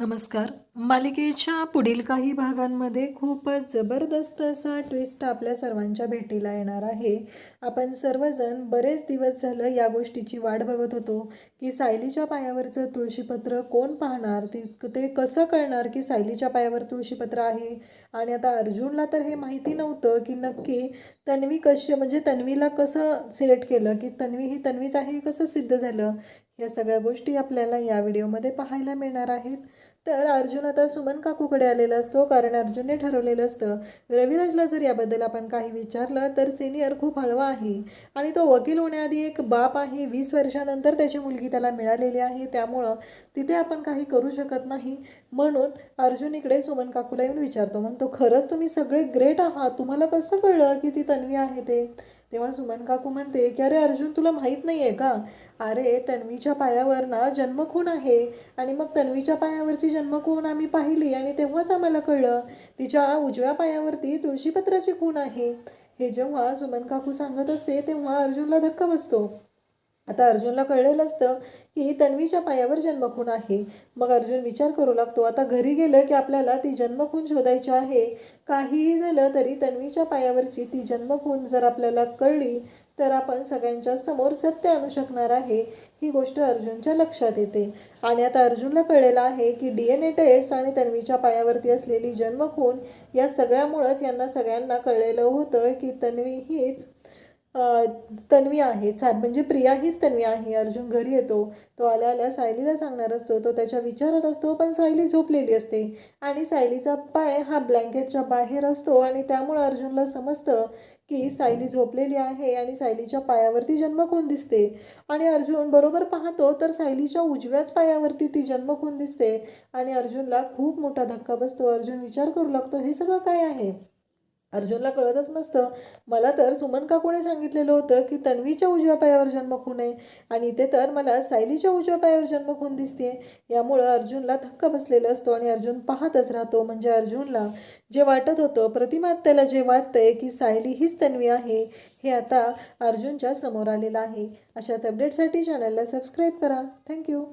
नमस्कार. मालिकेच्या पुढील काही भागांमध्ये खूपच जबरदस्त असा ट्विस्ट आपल्या सर्वांच्या भेटीला येणार आहे. आपण सर्वजण बरेच दिवस झालं या गोष्टीची वाट बघत होतो की सायलीच्या पायावरचं तुळशीपत्र कोण पाहणार? ती ते कसं कळणार की सायलीच्या पायावर तुळशीपत्र आहे? आणि आता अर्जुनला तर हे माहिती नव्हतं की नक्की तन्वी कशी म्हणजे तन्वीला कसं सिलेक्ट केलं की तन्वी ही तन्वीच आहे हे कसं सिद्ध झालं? या सगळ्या गोष्टी आपल्याला या व्हिडिओमध्ये पाहायला मिळणार आहेत. तर अर्जुन आता सुमन काकूकडे आलेला असतो. कारण अर्जुनने ठरवलेलं असतं रविराजला जर याबद्दल आपण काही विचारलं तर सिनियर खूप हळवा आहे आणि तो वकील होण्याआधी एक बाप आहे. वीस वर्षानंतर त्याची मुलगी त्याला मिळालेली आहे. त्यामुळं तिथे आपण काही करू शकत नाही. म्हणून अर्जुन इकडे सुमन काकूला येऊन विचारतो म्हणतो खरंच तुम्ही सगळे ग्रेट आहात? तुम्हाला कसं कळलं की ती तन्वी आहे ते? तेव्हा सुमन काकू म्हणते की अरे अर्जुन तुला माहीत नाही आहे का? अरे तन्वीच्या पायावर ना जन्मखून आहे आणि मग तन्वीच्या पायावरची जन्मखून आम्ही पाहिली आणि तेव्हाच आम्हाला कळलं तिच्या उजव्या पायावरती तुळशीपत्राची खूण आहे. हे जेव्हा सुमन काकू सांगत असते तेव्हा अर्जुनला धक्का बसतो. आता अर्जुनला कळलेलं असतं की तन्वीच्या पायावर जन्मखून आहे. मग अर्जुन विचार करू लागतो आता घरी गेलं की आपल्याला ती जन्मखून शोधायची आहे. काहीही झालं तरी तन्वीच्या पायावरची ती जन्मखून जर आपल्याला कळली तर आपण सगळ्यांच्या समोर सत्य आणू शकणार आहे ही गोष्ट अर्जुनच्या लक्षात येते. आणि आता अर्जुनला कळलेलं आहे की डी एन ए टेस्ट आणि तन्वीच्या पायावरती असलेली जन्मखून या सगळ्यामुळंच यांना सगळ्यांना कळलेलं होतं की तन्वी हीच तन्वी आहे. सा म्हणजे प्रिया हीच तन्वी आहे. अर्जुन घरी येतो. तो आल्या आल्या सायलीला सांगणार असतो. तो त्याच्या विचारात असतो पण सायली झोपलेली असते. आणि सायलीचा पाय हा ब्लँकेटच्या बाहेर असतो आणि त्यामुळं अर्जुनला समजतं की सायली झोपलेली आहे आणि सायलीच्या पायावरती जन्मखून दिसते. आणि अर्जुन बरोबर पाहतो तर सायलीच्या उजव्याच पायावरती ती जन्मखून दिसते? आणि अर्जुनला खूप मोठा धक्का बसतो. अर्जुन विचार करू लागतो हे सगळं काय आहे? अर्जुनला कळतच नसतं. मला तर सुमन काकूने सांगितलेलं होतं की तन्वीच्या उजव्या पायावर जन्म खून आहे आणि इथे तर मला सायलीच्या उजव्या पायावर जन्म खून दिसते यामुळं अर्जुनला धक्का बसलेला असतो आणि अर्जुन पाहतच राहतो. म्हणजे अर्जुनला जे वाटत होतं प्रतिमात त्याला जे वाटतंय की सायली हीच तन्वी आहे हे आता अर्जुनच्या समोर आलेलं आहे. अशाच अपडेटसाठी चॅनलला सबस्क्राईब करा. थँक्यू